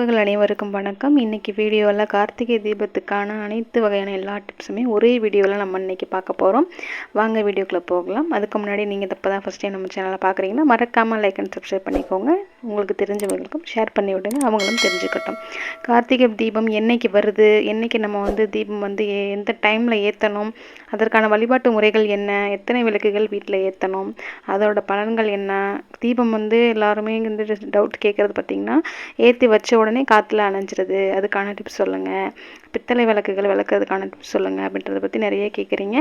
உங்கள் அனைவருக்கும் வணக்கம். இன்னைக்கு வீடியோவில் கார்த்திகை தீபத்துக்கான அனைத்து வகையான எல்லா டிப்ஸுமே ஒரே வீடியோவில் நம்ம இன்னைக்கு பார்க்க போகிறோம் வாங்க வீடியோக்குள்ளே போகலாம். அதுக்கு முன்னாடி நீங்கள் இப்போ தான் ஃபஸ்ட் டைம் நம்ம சேனலை பார்க்குறீங்கன்னா மறக்காமல் லைக் அண்ட் சப்ஸ்கிரைப் பண்ணிக்கோங்க. உங்களுக்கு தெரிஞ்சவங்களுக்கும் ஷேர் பண்ணி விடுங்க. அவங்களும் தெரிஞ்சுக்கட்டும். கார்த்திகை தீபம் என்னைக்கு வருது? என்னைக்கு நம்ம வந்து தீபம் வந்து எ- எந்த டைமில் ஏற்றணும் அதற்கான வழிபாட்டு முறைகள் என்ன? எத்தனை விளக்குகள் வீட்டில் ஏற்றணும் அதோட பலன்கள் என்ன? தீபம் வந்து எல்லாருமே வந்து டவுட் கேட்குறது பார்த்தீங்கன்னா ஏற்றி வச்ச உடனே உடனே காற்றுல அணைஞ்சிருது. அதுக்கான டிப்ஸ் சொல்லுங்கள் பித்தளை விளக்குகள் விளக்குறதுக்கான டிப்ஸ் சொல்லுங்கள் அப்படின்றத பற்றி நிறைய கேட்குறீங்க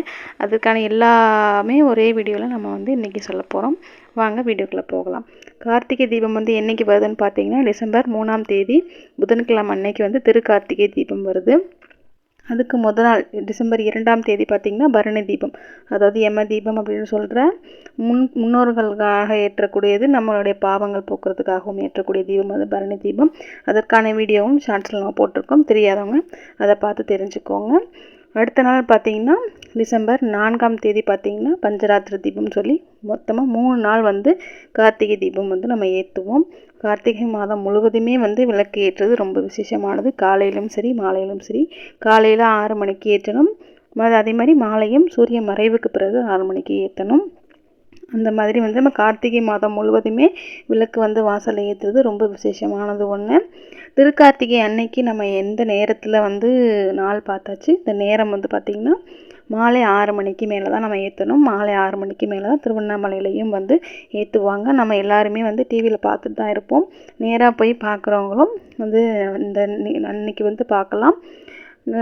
அதுக்கான எல்லாமே ஒரே வீடியோவில் நம்ம வந்து இன்றைக்கி சொல்ல போகிறோம் வாங்க வீடியோக்குள்ளே போகலாம். கார்த்திகை தீபம் வந்து என்னைக்கு வருதுன்னு பார்த்தீங்கன்னா டிசம்பர் மூணாம் தேதி புதன்கிழமை அன்னைக்கு வந்து திரு கார்த்திகை தீபம் வருது. அதுக்கு முத நாள் டிசம்பர் இரண்டாம் தேதி பார்த்திங்கன்னா பரணி தீபம். அதாவது யம தீபம் அப்படின்னு சொல்கிற முன் முன்னோர்களுக்காக ஏற்றக்கூடியது நம்மளுடைய பாவங்கள் போக்குறதுக்காகவும் ஏற்றக்கூடிய தீபம் அது பரணி தீபம். அதற்கான வீடியோவும் ஷார்ட்ஸில் நம்ம போட்டிருக்கோம். தெரியாதவங்க அதை பார்த்து தெரிஞ்சுக்கோங்க. அடுத்த நாள் பார்த்தீங்கன்னா டிசம்பர் நான்காம் தேதி பார்த்திங்கன்னா பஞ்சராத்திரி தீபம் சொல்லி மொத்தமாக மூணு நாள் வந்து கார்த்திகை தீபம் வந்து நம்ம ஏற்றுவோம் கார்த்திகை மாதம் முழுவதுமே வந்து விளக்கு ஏற்றுறது ரொம்ப விசேஷமானது. காலையிலும் சரி மாலையிலும் சரி. காலையில் ஆறு மணிக்கு ஏற்றணும். அதே மாதிரி மாலையும் சூரிய மறைவுக்கு பிறகு ஆறு மணிக்கு ஏற்றணும் அந்த மாதிரி வந்து நம்ம கார்த்திகை மாதம் முழுவதுமே விளக்கு வந்து வாசலில் ஏற்றுறது ரொம்ப விசேஷமானது ஒன்று திருக்கார்த்திகை அன்னைக்கு நம்ம எந்த நேரத்தில் வந்து நாள் பார்த்தாச்சு? இந்த நேரம் வந்து பார்த்திங்கன்னா மாலை ஆறு மணிக்கு மேலே தான் நம்ம ஏற்றணும் மாலை ஆறு மணிக்கு மேலே தான் திருவண்ணாமலையிலையும் வந்து ஏற்றுவாங்க நம்ம எல்லாருமே வந்து டிவியில் பார்த்துட்டு தான் இருப்போம். நேராக போய் பார்க்குறவங்களும் வந்து இந்த அன்னைக்கு வந்து பார்க்கலாம்.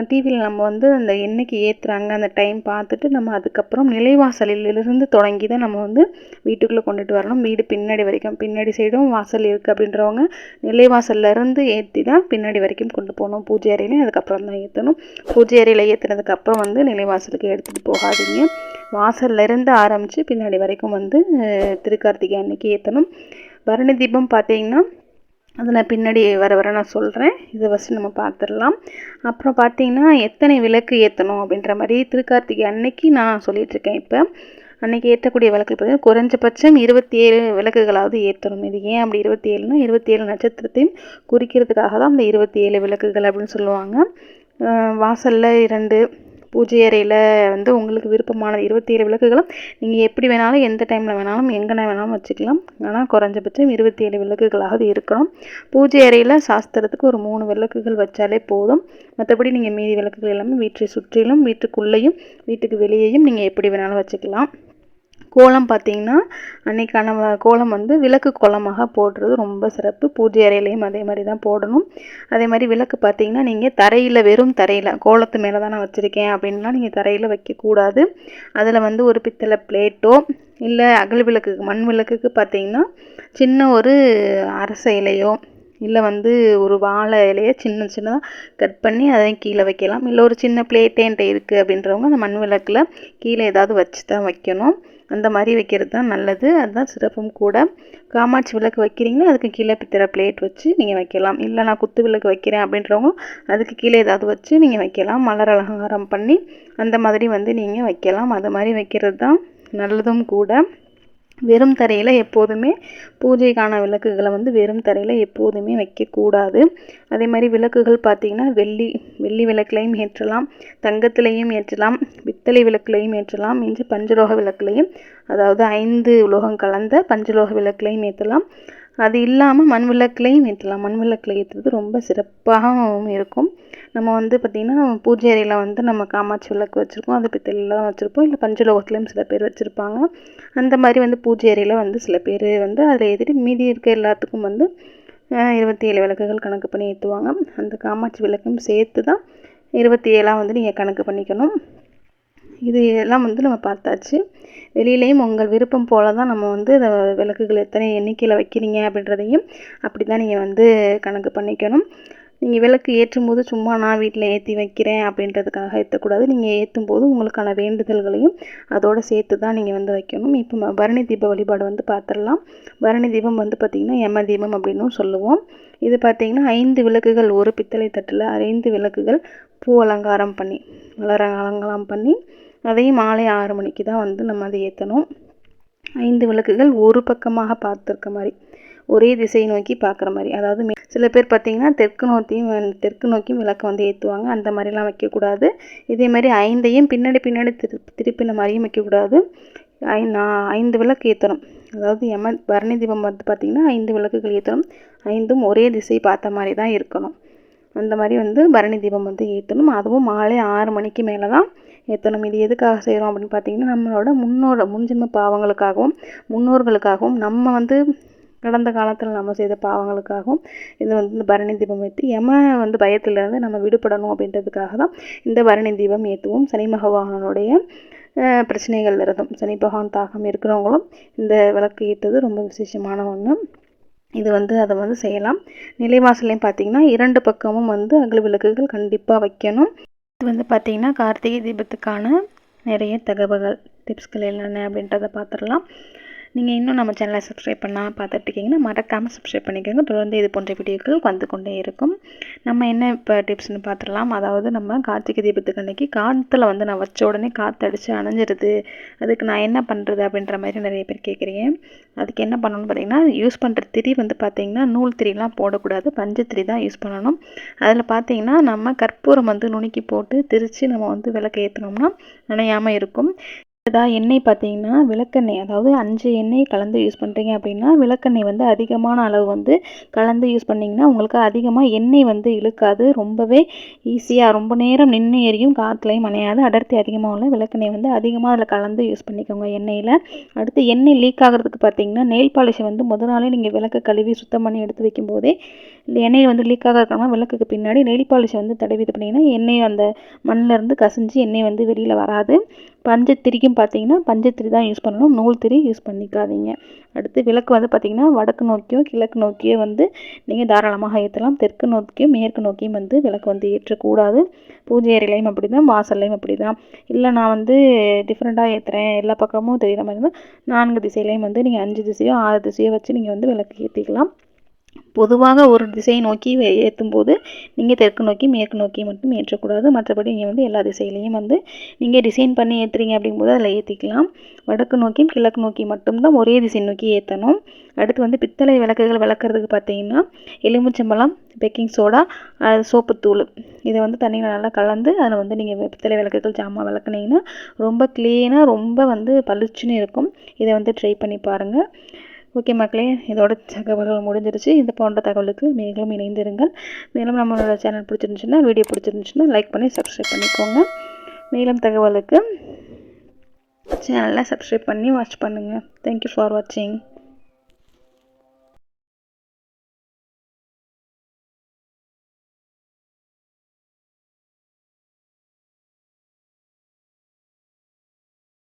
டிவியில் நம்ம வந்து அந்த என்னைக்கு ஏற்றுறாங்க அந்த டைம் பார்த்துட்டு நம்ம அதுக்கப்புறம் நிலைவாசலிலிருந்து தொடங்கி தான் நம்ம வந்து வீட்டுக்குள்ளே கொண்டுட்டு வரணும். வீடு பின்னாடி வரைக்கும் பின்னாடி சைடும் வாசல் இருக்குது அப்படின்றவங்க நிலைவாசல்லேருந்து ஏற்றி தான் பின்னாடி வரைக்கும் கொண்டு போகணும். பூஜை அறையிலையும் அதுக்கப்புறம் தான் ஏற்றணும் பூஜை அறையில் ஏற்றுனதுக்கப்புறம் வந்து நிலைவாசலுக்கு எடுத்துகிட்டு போகாதீங்க. வாசல்ல இருந்து ஆரம்பித்து பின்னாடி வரைக்கும் வந்து திருக்கார்த்திகை அன்னைக்கு ஏற்றணும் பரணி தீபம் பார்த்தீங்கன்னா அதை நான் பின்னாடி வர வர நான் சொல்கிறேன். இதை ஃபஸ்ட்டு நம்ம பார்த்துடலாம். அப்புறம் பார்த்தீங்கன்னா எத்தனை விளக்கு ஏற்றணும் அப்படின்ற மாதிரி திருக்கார்த்திகை அன்னைக்கு நான் சொல்லிகிட்ருக்கேன் இப்போ. அன்னைக்கு ஏற்றக்கூடிய விளக்கு பார்த்தீங்கன்னா குறைஞ்சபட்சம் இருபத்தி ஏழு விளக்குகளாவது ஏற்றணும். இது ஏன் அப்படி இருபத்தி ஏழுனா இருபத்தி ஏழு நட்சத்திரத்தையும் குறிக்கிறதுக்காக தான் அந்த இருபத்தி ஏழு விளக்குகள் அப்படின்னு சொல்லுவாங்க. வாசலில் இரண்டு பூஜை அறையில் வந்து உங்களுக்கு விருப்பமான இருபத்தி ஏழு விளக்குகளும் நீங்கள் எப்படி வேணாலும் எந்த டைமில் வேணாலும் எங்கே வேணாலும் வச்சுக்கலாம். ஆனால் குறைஞ்சபட்சம் இருபத்தி ஏழு விளக்குகளாவது இருக்கணும். பூஜை அறையில் சாஸ்திரத்துக்கு ஒரு மூணு விளக்குகள் வச்சாலே போதும். மற்றபடி நீங்கள் மீதி விளக்குகள் எல்லாமே வீட்டை சுற்றிலும் வீட்டுக்குள்ளேயும் வீட்டுக்கு வெளியேயும் நீங்கள் எப்படி வேணாலும் வச்சுக்கலாம். கோலம் பார்த்தீங்கன்னா அன்னைக்கான கோலம் வந்து விளக்கு கோலமாக போடுறது ரொம்ப சிறப்பு. பூஜை அறையிலையும் அதே மாதிரி தான் போடணும். அதே மாதிரி விளக்கு பார்த்தீங்கன்னா நீங்கள் தரையில் வெறும் தரையில் கோலத்து மேலே தான் நான் வச்சுருக்கேன் அப்படின்லாம் நீங்கள் தரையில் வைக்கக்கூடாது. அதில் வந்து ஒரு பித்தளை பிளேட்டோ இல்லை அகல் விளக்குக்கு மண் விளக்குக்கு பார்த்தீங்கன்னா சின்ன ஒரு அரச இலையோ இல்லை வந்து ஒரு வாழை இலையை சின்ன சின்னதாக கட் பண்ணி அதை கீழே வைக்கலாம். இல்லை ஒரு சின்ன பிளேட்டே என்கிட்ட இருக்குது அப்படின்றவங்க அந்த மண் விளக்கில் கீழே ஏதாவது வச்சு தான் வைக்கணும். அந்த மாதிரி வைக்கிறது தான் நல்லது. அதுதான் சிறப்பும் கூட. காமாட்சி விளக்கு வைக்கிறீங்கன்னா அதுக்கு கீழே பித்தளை பிளேட் வச்சு நீங்கள் வைக்கலாம். இல்லை நான் குத்து விளக்கு வைக்கிறேன் அப்படின்றவங்க அதுக்கு கீழே ஏதாவது வச்சு நீங்கள் வைக்கலாம். மலர் அலங்காரம் பண்ணி அந்த மாதிரி வந்து நீங்கள் வைக்கலாம். அது மாதிரி வைக்கிறது தான் நல்லதும் கூட. வெறும் தரையில் எப்போதுமே பூஜைக்கான விளக்குகளை வந்து வெறும் தரையில் எப்போதுமே வைக்கக்கூடாது. அதே மாதிரி விளக்குகள் பார்த்திங்கன்னா வெள்ளி வெள்ளி விளக்குலையும் ஏற்றலாம் தங்கத்திலையும் ஏற்றலாம் பித்தளை விளக்குலையும் ஏற்றலாம் இன்று பஞ்சலோக விளக்குலையும் அதாவது ஐந்து உலோகம் கலந்த பஞ்சலோக விளக்குலையும் ஏற்றலாம். அது இல்லாமல் மண் விளக்குலையும் ஏற்றலாம். மண் விளக்கில் ஏற்றுறது ரொம்ப சிறப்பாகவும் இருக்கும். நம்ம வந்து பார்த்திங்கன்னா பூஜை அறையில் வந்து நம்ம காமாட்சி விளக்கு வச்சுருக்கோம். அது பித்தளையில் தான் வச்சுருப்போம். இல்லை பஞ்சலோகத்துலேயும் சில பேர் வச்சுருப்பாங்க. அந்த மாதிரி வந்து பூஜை அறையில் வந்து சில பேர் வந்து அதில் ஏற்றிட்டு மீதி இருக்க எல்லாத்துக்கும் வந்து இருபத்தி ஏழு விளக்குகள் கணக்கு பண்ணி ஏற்றுவாங்க அந்த காமாட்சி விளக்கும் சேர்த்து தான் இருபத்தி ஏழாக வந்து நீங்கள் கணக்கு பண்ணிக்கணும். இது எல்லாம் வந்து நம்ம பார்த்தாச்சு. வெளியிலையும் உங்கள் விருப்பம் போல தான் நம்ம வந்து இந்த விளக்குகள் எத்தனை எண்ணிக்கையில் வைக்கிறீங்க அப்படின்றதையும் அப்படி தான் நீங்கள் வந்து கணக்கு பண்ணிக்கணும். நீங்கள் விளக்கு ஏற்றும் போது சும்மா நான் வீட்டில் ஏற்றி வைக்கிறேன் அப்படின்றதுக்காக ஏற்றக்கூடாது நீங்கள் ஏற்றும் போது உங்களுக்கான வேண்டுதல்களையும் அதோடு சேர்த்து தான் நீங்கள் வந்து வைக்கணும். இப்போ பரணி தீப வழிபாடு வந்து பார்த்துடலாம். பரணி தீபம் வந்து பார்த்திங்கன்னா யம தீபம் அப்படின்னும் சொல்லுவோம். இது பார்த்திங்கன்னா ஐந்து விளக்குகள் ஒரு பித்தளை தட்டில் ஐந்து விளக்குகள் பூ அலங்காரம் பண்ணி மலர் அலங்காரம் பண்ணி அதையும் மாலை ஆறு மணிக்கு தான் வந்து நம்ம அதை ஏற்றணும் ஐந்து விளக்குகள் ஒரு பக்கமாக பார்த்துருக்க மாதிரி ஒரே திசையை நோக்கி பார்க்குற மாதிரி. அதாவது மே- சில பேர் பார்த்திங்கன்னா தெற்கு நோக்கியும் தெற்கு நோக்கியும் விளக்கை வந்து ஏற்றுவாங்க அந்த மாதிரிலாம் வைக்கக்கூடாது. இதே மாதிரி ஐந்தையும் பின்னாடி பின்னாடி திரு திருப்பின மாதிரியும் வைக்கக்கூடாது. ஐ நான் ஐந்து விளக்கு ஏற்றணும் அதாவது எம பரணி தீபம் வந்து பார்த்திங்கன்னா ஐந்து விளக்குகள் ஏற்றணும் ஐந்தும் ஒரே திசை பார்த்த மாதிரி தான் இருக்கணும். அந்த மாதிரி வந்து பரணி தீபம் வந்து ஏற்றணும் அதுவும் மாலை ஆறு மணிக்கு மேலே தான் ஏற்றணும் இது எதுக்காக செய்கிறோம் அப்படின்னு பார்த்தீங்கன்னா நம்மளோட முன்னோட முன்ஜென்ம பாவங்களுக்காகவும் முன்னோர்களுக்காகவும் நம்ம வந்து கடந்த காலத்தில் நம்ம செய்த பாவங்களுக்காகவும் இது வந்து இந்த பரணி தீபம் ஏற்றி யம வந்து பயத்திலிருந்து நம்ம விடுபடணும் அப்படின்றதுக்காக தான் இந்த பரணி தீபம் ஏற்றுவோம் சனி பகவானனுடைய பிரச்சனைகள் இருந்தும் சனி பகவான் தாக்கம் இருக்கிறவங்களும் இந்த விளக்கு ஏற்றது ரொம்ப விசேஷமான ஒன்று இது வந்து அதை வந்து செய்யலாம். நிலைவாசலையும் பார்த்தீங்கன்னா இரண்டு பக்கமும் வந்து அகல் விளக்குகள் கண்டிப்பாக வைக்கணும். இது வந்து பார்த்தீங்கன்னா கார்த்திகை தீபத்துக்கான நிறைய தகவல்கள் டிப்ஸ்கள் என்னென்ன அப்படின்றத பார்த்துடலாம் நீங்கள் இன்னும் நம்ம சேனலை சப்ஸ்கிரைப் பண்ணால் பார்த்துட்டு இருக்கீங்கன்னா மறக்காமல் சப்ஸ்கிரைப் பண்ணிக்கோங்க. தொடர்ந்து இது போன்ற வீடியோக்கள் வந்து கொண்டே இருக்கும். நம்ம என்ன இப்போ டிப்ஸ்னு பார்த்துடலாம். அதாவது நம்ம கார்த்திகை தீபத்துக்கு அன்னைக்கு காற்றுல வந்து நான் வச்ச உடனே காற்றடிச்சு அணைஞ்சிருது. அதுக்கு நான் என்ன பண்ணுறது அப்படின்ற மாதிரி நிறைய பேர் கேட்குறீங்க. அதுக்கு என்ன பண்ணணும்னு பார்த்தீங்கன்னா யூஸ் பண்ணுற திரி வந்து பார்த்தீங்கன்னா நூல் திரிலாம் போடக்கூடாது. பஞ்சத்திரி தான் யூஸ் பண்ணணும். அதில் பார்த்தீங்கன்னா நம்ம கற்பூரம் வந்து நுணுக்கி போட்டு திரித்து நம்ம வந்து விளக்கு ஏற்றினோம்னா நனையாமல் இருக்கும். அடுத்ததாக எண்ணெய் பார்த்தீங்கன்னா விளக்கெண்ணெய். அதாவது அஞ்சு எண்ணெய் கலந்து யூஸ் பண்ணுறீங்க அப்படின்னா விளக்கெண்ணெய் வந்து அதிகமான அளவு வந்து கலந்து யூஸ் பண்ணிங்கன்னா உங்களுக்கு அதிகமாக எண்ணெய் வந்து இழுக்காது. ரொம்பவே ஈஸியாக ரொம்ப நேரம் நின்று எரியும் காற்றுலையும் அணையாது. அடர்த்தி அதிகமாக உள்ள விளக்கெண்ணெய் வந்து அதிகமாக அதில் கலந்து யூஸ் பண்ணிக்கோங்க எண்ணெயில். அடுத்து எண்ணெய் லீக் ஆகிறதுக்கு பார்த்தீங்கன்னா நெயில் பாலிஷை வந்து முத நாளே நீங்கள் விளக்கு கழுவி சுத்தம் பண்ணி எடுத்து வைக்கும்போதே இல்லை எண்ணெய் வந்து லீக் ஆக இருக்கணும்னா விளக்குக்கு பின்னாடி நெயில் பாலிஷை வந்து தடவி இது பண்ணிங்கன்னா எண்ணெய் அந்த மண்ணில் இருந்து கசிஞ்சு எண்ணெய் வந்து வெளியில் வராது. பஞ்சத்திரிக்கும் பார்த்தீங்கன்னா பஞ்சத்திரி தான் யூஸ் பண்ணணும். நூல் திரி யூஸ் பண்ணிக்காதீங்க. அடுத்து விளக்கு வந்து பார்த்திங்கன்னா வடக்கு நோக்கியோ கிழக்கு நோக்கியோ வந்து நீங்கள் தாராளமாக ஏற்றலாம். தெற்கு நோக்கியும் மேற்கு நோக்கியும் வந்து விளக்கு வந்து ஏற்றக்கூடாது. பூஜை அறையிலையும் அப்படி தான் வாசல்லையும் அப்படி தான் இல்லை நான் வந்து டிஃப்ரெண்ட்டாக ஏற்றுறேன் எல்லா பக்கமும் தெரிகிற மாதிரி இருந்தால் நான்கு திசையிலையும் வந்து நீங்கள் அஞ்சு திசையோ ஆறு திசையோ வச்சு நீங்கள் வந்து விளக்கு ஏற்றிக்கலாம் பொதுவாக ஒரு திசையை நோக்கி ஏற்றும் போது நீங்கள் தெற்கு நோக்கி மேற்கு நோக்கி மட்டும் ஏற்றக்கூடாது. மற்றபடி நீங்கள் வந்து எல்லா திசையிலையும் வந்து நீங்கள் டிசைன் பண்ணி ஏற்றுறீங்க அப்படிங்கும்போது அதில் ஏற்றிக்கலாம் வடக்கு நோக்கியும் கிழக்கு நோக்கி மட்டும்தான் ஒரே திசை நோக்கி ஏற்றணும் அடுத்து வந்து பித்தளை விளக்குகள் விளக்குறதுக்கு பார்த்தீங்கன்னா எலுமிச்சம்பழம் பேக்கிங் சோடா அது சோப்புத்தூள். இதை வந்து தண்ணியில் நல்லா கலந்து அதில் வந்து நீங்கள் பித்தளை விளக்குகள் ஜாமான் விளக்குனீங்கன்னா ரொம்ப க்ளீனாக ரொம்ப வந்து பளிச்சுன்னு இருக்கும். இதை வந்து ட்ரை பண்ணி பாருங்கள் ஓகே மக்களே இதோட தகவல்கள் முடிஞ்சிருச்சு. இது போன்ற தகவலுக்கு மேலும் இணைந்திருங்கள். மேலும் நம்மளோட சேனல் பிடிச்சிருந்துச்சுன்னா வீடியோ பிடிச்சிருந்துச்சுன்னா லைக் பண்ணி சப்ஸ்கிரைப் பண்ணிக்கோங்க. மேலும் தகவலுக்கு சேனலை சப்ஸ்கிரைப் பண்ணி வாட்ச் பண்ணுங்கள் தேங்க்யூ ஃபார் வாட்சிங்